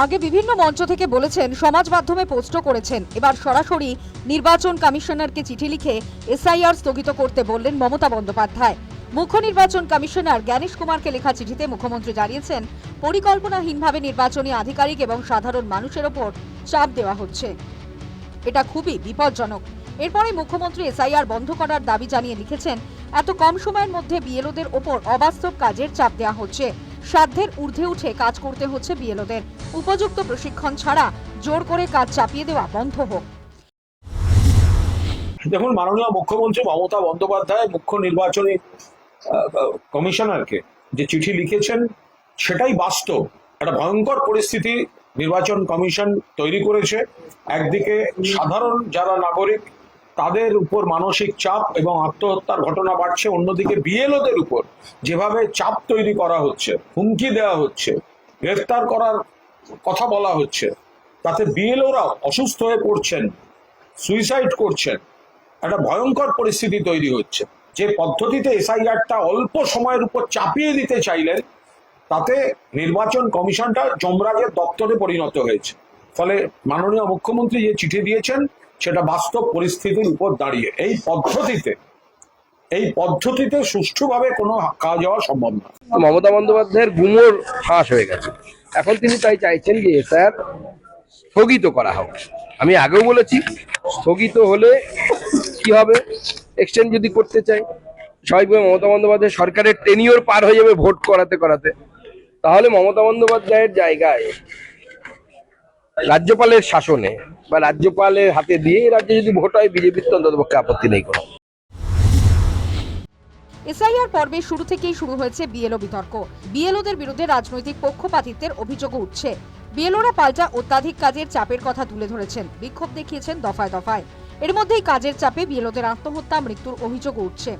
আগে বিভিন্ন মঞ্চ থেকে বলেছেন, সমাজ মাধ্যমে পোস্টও করেছেন। এবার সরাসরি নির্বাচন কমিশনারকে চিঠি লিখে এসআইআর স্থগিত করতে বললেন মমতা বন্দ্যোপাধ্যায়। মুখ্য নির্বাচন কমিশনার জ্ঞানেশ কুমারকে লেখা চিঠিতে মুখ্যমন্ত্রী জানিয়েছেন, পরিকল্পনাহীনভাবে নির্বাচনী আধিকারিক এবং সাধারণ মানুষের ওপর চাপ দেওয়া হচ্ছে। এটা খুবই বিপজ্জনক। এরপরে মুখ্যমন্ত্রী এসআইআর বন্ধ করার দাবি জানিয়ে লিখেছেন, এত কম সময়ের মধ্যে বিএলওদের ওপর অবাস্তব কাজের চাপ দেওয়া হচ্ছে। সাধ্যের ঊর্ধ্বে উঠে কাজ করতে হচ্ছে বিএলওদের। উপযুক্ত প্রশিক্ষণ ছাড়া জোর করে কাজ চাপিয়ে দেওয়া বন্ধ হোক। দেখুন, মাননীয় মুখ্যমন্ত্রী মমতা বন্দ্যোপাধ্যায়, মুখ্য নির্বাচনী কমিশনারকে যে চিঠি লিখেছেন, সেটাই বাস্তব। একটা ভয়ঙ্কর পরিস্থিতি নির্বাচন কমিশন তৈরি করেছে। একদিকে সাধারণ যারা নাগরিক তাদের উপর মানসিক চাপ এবং আত্মহত্যার ঘটনা বাড়ছে, অন্যদিকে বিএলওদের উপর যেভাবে চাপ তৈরি করা হচ্ছে, হুমকি দেওয়া হচ্ছে, গ্রেফতার করার কথা বলা হচ্ছে, তাতে বিএলওরা অসুস্থ হয়ে পড়ছেন, সুইসাইড করছেন, একটা ভয়ঙ্কর পরিস্থিতি তৈরি হচ্ছে। যে পদ্ধতিতে এসআইআরটা অল্প সময়ের উপর চাপিয়ে দিতে চাইলেন, তাতে নির্বাচন কমিশনটা যমরাজের দপ্তরে পরিণত হয়েছে। ফলে মাননীয় মুখ্যমন্ত্রী যে চিঠি দিয়েছেন সেটা বাস্তব পরিস্থিতির উপর দাঁড়িয়ে। এই পদ্ধতিতে এই পদ্ধতিতে সুষ্ঠুভাবে কোনো কাজ হওয়া সম্ভব না। মমতা বন্দ্যোপাধ্যায়ের গুমর ফাঁস হয়ে গেছে। এখন তিনি তাই চাইছেন যে স্যার স্থগিত করা হোক। আমি আগেও বলেছি, স্থগিত হলে কি হবে? এক্সটেন্ড যদি করতে চাই, স্বাভাবিকভাবে মমতা বন্দ্যোপাধ্যায় সরকারের টেনিওর পার হয়ে যাবে ভোট করাতে করাতে। তাহলে মমতা বন্দ্যোপাধ্যায়ের জায়গায় রাজ্যপালের শাসনে বা রাজ্যপালের হাতে দিয়ে রাজ্যে যদি ভোট হয় বিজেপির তো অন্ততপক্ষে আপত্তি নেই কোনো। এসআইআর পর্বের শুরু থেকেই শুরু হয়েছে বিএলও বিতর্ক। বিএলওদের বিরুদ্ধে রাজনৈতিক পক্ষপাতিত্বের অভিযোগও উঠছে। বিএলওরা পাল্টা অত্যাধিক কাজের চাপের কথা তুলে ধরেছেন। বিক্ষোভ দেখিয়েছেন দফায় দফায়। এর মধ্যেই কাজের চাপে বিএলওদের আত্মহত্যা, মৃত্যুর অভিযোগও উঠছে।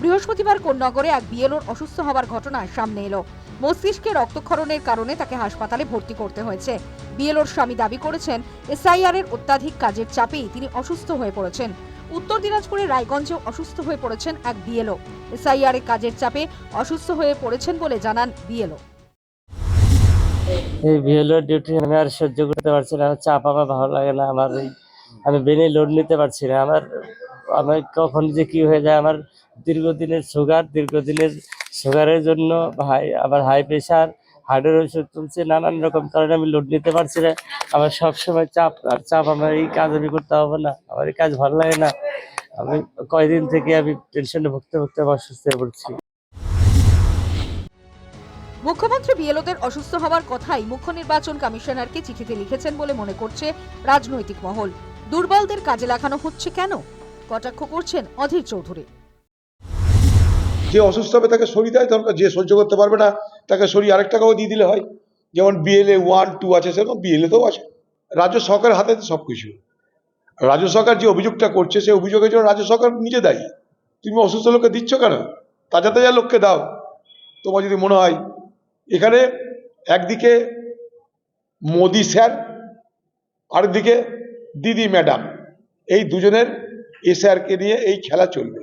বৃহস্পতিবার কোন্নগরে এক বিএলওর অসুস্থ হওয়ার ঘটনা সামনে এলো। মস্তিষ্কে রক্তক্ষরণের কারণে তাকে হাসপাতালে ভর্তি করতে হয়েছে। বিএলওর স্বামী দাবি করেছেন এসআইআর এর অত্যাধিক কাজের চাপেই তিনি অসুস্থ হয়ে পড়েছেন। উত্তর দিনাজপুরের রায়গঞ্জেও অসুস্থ হয়ে পড়েছেন এক বিএলও। এসআইআর এর কাজের চাপে অসুস্থ হয়ে পড়েছেন বলে জানান বিএলও। এই ভিএলও ডিউটি আমি আর সহ্য করতে পারছি না। চাপ আমার ভালো লাগে না। আমার আমি বেনে লোড নিতে পারছি না। আমার আমার কখন যে কি হয়ে যায়, আমার দীর্ঘদিনের সুগার দীর্ঘদিনের সুগারের জন্য হাই আবার হাই প্রেশার হার্টের ওষুধ চলছে, নানান রকম কারণে আমি লোড নিতে পারছি না। আমার সবসময় চাপ, আর চাপ আমার এই কাজ আমি করতে হবে না, আমার এই কাজ ভালো লাগে না। আমি কয়দিন থেকে আমি টেনশনে ভুগতে ভুগতে আমি অসুস্থ হয়ে পড়ছি। মুখ্যমন্ত্রী বিএলওদের অসুস্থ হওয়ার কথাই মুখ্য নির্বাচন কমিশনারকে চিঠিতে লিখেছেন বলে মনে করছে রাজনৈতিক মহল। দুর্বলদের কাজে লাগানো হচ্ছে কেন? কটাক্ষ করছেন অধীর চৌধুরী। যে অসুস্থ হবে তাকে সরিয়ে দেয়, তখন যে সহ্য করতে পারবে না, তাকে সরিয়ে আরেক টাকাও দিয়ে দিলে হয়। যেমন বিএলএ ওয়ান টু আছে, সেরকম বিএলএতেও আছে। রাজ্য সরকারের হাতে সব কিছু। রাজ্য সরকার যে অভিযোগটা করছে, সেই অভিযোগের জন্য রাজ্য সরকার নিজে দায়ী। তুমি অসুস্থ লোককে দিচ্ছ কেন? তাজা তাজা লোককে দাও। তোমার যদি মনে হয়। এখানে একদিকে মোদি স্যার, আরেকদিকে দিদি ম্যাডাম। এই দুজনের এসআরকে নিয়ে এই খেলা চলবে।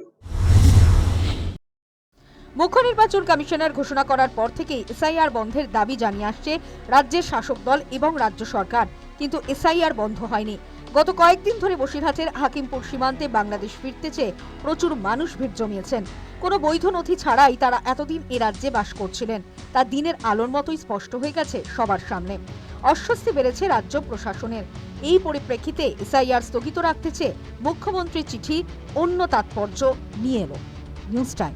মুখ্য নির্বাচন কমিশনার ঘোষণা করার পর থেকেই এসআইআর বন্ধের দাবি জানিয়ে আসছে রাজ্যের শাসক দল এবং রাজ্য সরকার। কিন্তু এসআইআর বন্ধ হয়নি। গত কয়েকদিন ধরে বসিরহাটের হাকিমপুর সীমান্তে বাংলাদেশ ফিরতে চেয়ে প্রচুর মানুষ ভিড় জমিয়েছেন। কোনো বৈধ নথি ছাড়াই তারা এতদিন এ রাজ্যে বাস করছিলেন। তা দিনের আলোর মতোই স্পষ্ট হয়ে গেছে সবার সামনে। অস্বস্তি বেড়েছে রাজ্য প্রশাসনের। এই পরিপ্রেক্ষিতে এসআইআর স্থগিত রাখতেছে মুখ্যমন্ত্রী চিঠি অন্য তাৎপর্য নিয়ে এলো। News Time.